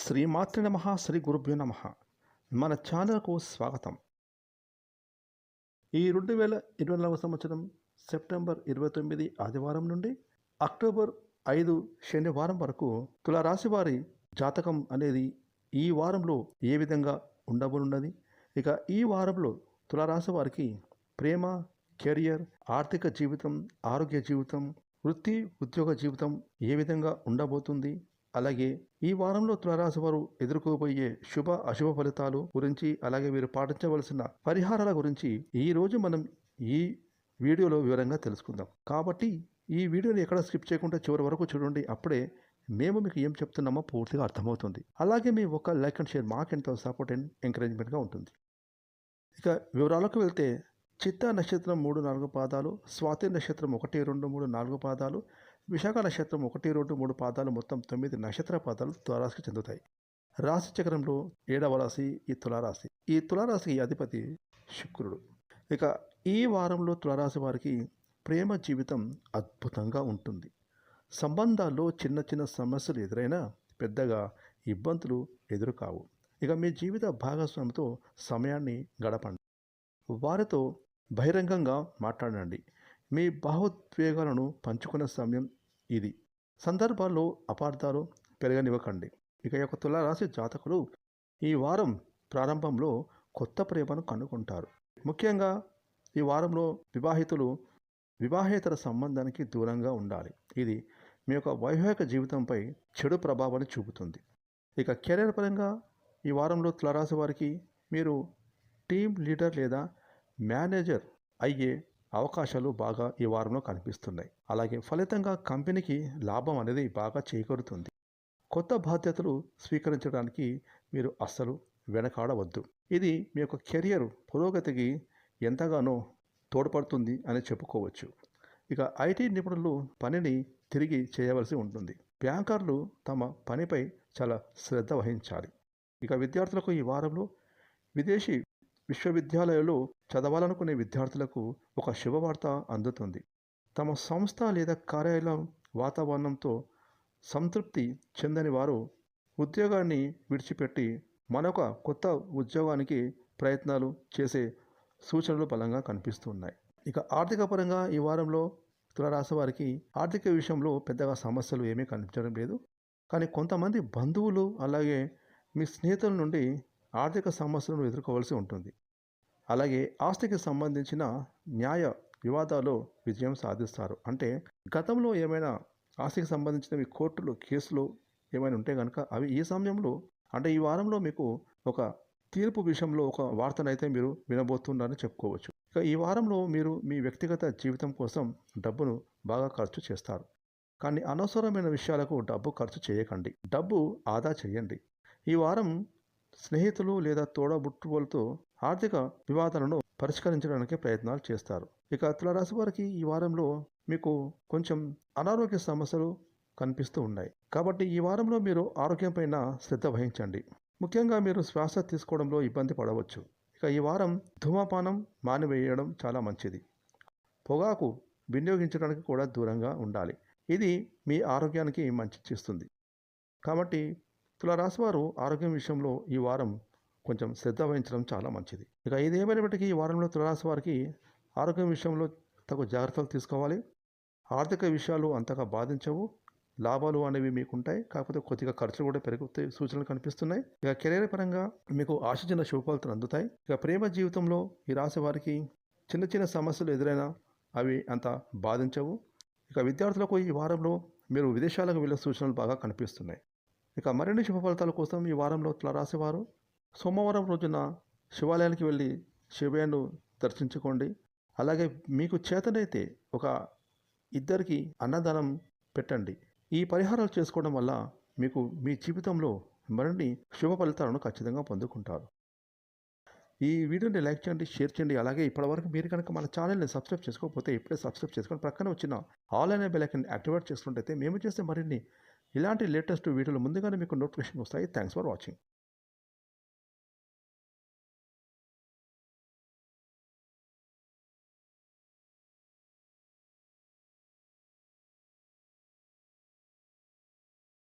శ్రీమాతృ నమ శ్రీ గురుభ్యో నమ. మన ఛానల్కు స్వాగతం. ఈ రెండు వేల ఇరవై నాలుగు సంవత్సరం సెప్టెంబర్ ఇరవై తొమ్మిది ఆదివారం నుండి అక్టోబర్ ఐదు శనివారం వరకు తులారాశి వారి జాతకం అనేది ఈ వారంలో ఏ విధంగా ఉండబోనున్నది? ఇక ఈ వారంలో తులారాశి వారికి ప్రేమ కెరియర్ ఆర్థిక జీవితం ఆరోగ్య జీవితం వృత్తి ఉద్యోగ జీవితం ఏ విధంగా ఉండబోతుంది? అలాగే ఈ వారంలో తులరాశి వారు ఎదుర్కోబోయే శుభ అశుభ ఫలితాలు గురించి అలాగే వీరు పాటించవలసిన పరిహారాల గురించి ఈ రోజు మనం ఈ వీడియోలో వివరంగా తెలుసుకుందాం. కాబట్టి ఈ వీడియోని ఎక్కడ స్కిప్ చేయకుండా చివరి వరకు చూడండి. అప్పుడే మేము మీకు ఏం చెప్తున్నామో పూర్తిగా అర్థమవుతుంది. అలాగే మీ ఒక లైక్ అండ్ షేర్ మాకెంతో సపోర్ట్ అండ్ ఎంకరేజ్మెంట్గా ఉంటుంది. ఇక వివరాలకు వెళ్తే చిత్తా నక్షత్రం మూడు నాలుగు పాదాలు స్వాతి నక్షత్రం ఒకటి రెండు మూడు నాలుగు పాదాలు విశాఖ నక్షత్రం ఒకటి రెండు మూడు పాదాలు మొత్తం తొమ్మిది నక్షత్ర పాదాలు తులారాశికి చెందుతాయి. రాశి చక్రంలో ఏడవ రాశి ఈ తులారాశి. ఈ తులారాశికి అధిపతి శుక్రుడు. ఇక ఈ వారంలో తులారాశి వారికి ప్రేమ జీవితం అద్భుతంగా ఉంటుంది. సంబంధాల్లో చిన్న చిన్న సమస్యలు ఎదురైనా పెద్దగా ఇబ్బందులు ఎదురుకావు. ఇక మీ జీవిత భాగస్వామితో సమయాన్ని గడపండి. వారితో బహిరంగంగా మాట్లాడండి. మీ భావోద్వేగాలను పంచుకునే సమయం ఇది. సందర్భాల్లో అపార్థాలు పెరగనివ్వకండి. ఇక యొక్క తులారాశి జాతకులు ఈ వారం ప్రారంభంలో కొత్త ప్రేమను కనుగొంటారు. ముఖ్యంగా ఈ వారంలో వివాహితులు వివాహేతర సంబంధానికి దూరంగా ఉండాలి. ఇది మీ యొక్క వైవాహిక జీవితంపై చెడు ప్రభావాన్ని చూపుతుంది. ఇక కెరీర్ పరంగా ఈ వారంలో తులరాశి వారికి మీరు టీం లీడర్ లేదా మేనేజర్ అయ్యే అవకాశాలు బాగా ఈ వారంలో కనిపిస్తున్నాయి. అలాగే ఫలితంగా కంపెనీకి లాభం అనేది బాగా చేకూరుతుంది. కొత్త బాధ్యతలు స్వీకరించడానికి మీరు అస్సలు వెనకాడవద్దు. ఇది మీ యొక్క కెరియర్ పురోగతికి ఎంతగానో తోడ్పడుతుంది అని చెప్పుకోవచ్చు. ఇక ఐటీ నిపుణులు పనిని తిరిగి చేయవలసి ఉంటుంది. బ్యాంకర్లు తమ పనిపై చాలా శ్రద్ధ వహించాలి. ఇక విద్యార్థులకు ఈ వారంలో విదేశీ విశ్వవిద్యాలయాలు చదవాలనుకునే విద్యార్థులకు ఒక శుభవార్త అందుతుంది. తమ సంస్థ లేదా కార్యాలయం వాతావరణంతో సంతృప్తి చెందని వారు ఉద్యోగాన్ని విడిచిపెట్టి మరొక కొత్త ఉద్యోగానికి ప్రయత్నాలు చేసే సూచనలు బలంగా కనిపిస్తున్నాయి. ఇక ఆర్థిక పరంగా ఈ వారంలో తులరాశి వారికి ఆర్థిక విషయంలో పెద్దగా సమస్యలు ఏమీ కనిపించడం లేదు. కానీ కొంతమంది బంధువులు అలాగే మీ స్నేహితుల నుండి ఆర్థిక సమస్యలను ఎదుర్కోవాల్సి ఉంటుంది. అలాగే ఆస్తికి సంబంధించిన న్యాయ వివాదాలు విజయం సాధిస్తారు. అంటే గతంలో ఏమైనా ఆస్తికి సంబంధించినవి కోర్టులు కేసులు ఏమైనా ఉంటే కనుక అవి ఈ సమయంలో అంటే ఈ వారంలో మీకు ఒక తీర్పు విషయంలో ఒక వార్తనైతే మీరు వినబోతున్నారని చెప్పుకోవచ్చు. ఇక ఈ వారంలో మీరు మీ వ్యక్తిగత జీవితం కోసం డబ్బును బాగా ఖర్చు చేస్తారు. కానీ అనవసరమైన విషయాలకు డబ్బు ఖర్చు చేయకండి. డబ్బు ఆదా చేయండి. ఈ వారం స్నేహితులు లేదా తోడబుట్టువులతో ఆర్థిక వివాదాలను పరిష్కరించడానికి ప్రయత్నాలు చేస్తారు. ఇక తులరాశి వారికి ఈ వారంలో మీకు కొంచెం అనారోగ్య సమస్యలు కనిపిస్తూ ఉన్నాయి. కాబట్టి ఈ వారంలో మీరు ఆరోగ్యం పైన శ్రద్ధ వహించండి. ముఖ్యంగా మీరు శ్వాస తీసుకోవడంలో ఇబ్బంది పడవచ్చు. ఇక ఈ వారం ధూమపానం మానివేయడం చాలా మంచిది. పొగాకు వినియోగించడానికి కూడా దూరంగా ఉండాలి. ఇది మీ ఆరోగ్యానికి మంచి చేస్తుంది. కాబట్టి తులారాశి వారు ఆరోగ్యం విషయంలో ఈ వారం కొంచెం శ్రద్ధ వహించడం చాలా మంచిది. ఇక ఇదేమైనప్పటికీ ఈ వారంలో తులరాశి వారికి ఆరోగ్యం విషయంలో తగు జాగ్రత్తలు తీసుకోవాలి. ఆర్థిక విషయాలు అంతగా బాధించవు. లాభాలు అనేవి మీకు ఉంటాయి కాకపోతే కొద్దిగా ఖర్చులు కూడా పెరుగుతాయి. సూచనలు కనిపిస్తున్నాయి. ఇక కెరీర్ పరంగా మీకు ఆశించిన శుభఫలితాలు అందుతాయి. ఇక ప్రేమ జీవితంలో ఈ రాశి వారికి చిన్న చిన్న సమస్యలు ఎదురైనా అవి అంత బాధించవు. ఇక విద్యార్థులకు ఈ వారంలో మీరు విదేశాలకు వెళ్ళే సూచనలు బాగా కనిపిస్తున్నాయి. ఇక మరిన్ని శుభ ఫలితాల కోసం ఈ వారంలో తులరాశి వారు సోమవారం రోజున శివాలయానికి వెళ్ళి శివయ్యను దర్శించుకోండి. అలాగే మీకు చేతనైతే ఒక ఇద్దరికి అన్నదానం పెట్టండి. ఈ పరిహారాలు చేసుకోవడం వల్ల మీకు మీ జీవితంలో మరిన్ని శుభ ఫలితాలను ఖచ్చితంగా పొందుకుంటారు. ఈ వీడియోని లైక్ చేయండి షేర్ చేయండి. అలాగే ఇప్పటివరకు మీరు కనుక మన ఛానల్ని సబ్స్క్రైబ్ చేసుకోకపోతే ఇప్పుడే సబ్స్క్రైబ్ చేసుకొని ప్రక్కన వచ్చిన ఆన్లైన్ బెలైకన్ యాక్టివేట్ చేసుకుంటే మేము చేసే మరిన్ని ఇలాంటి లేటెస్ట్ వీడియోలు ముందుగానే మీకు నోటిఫికేషన్ వస్తాయి. Thanks for watching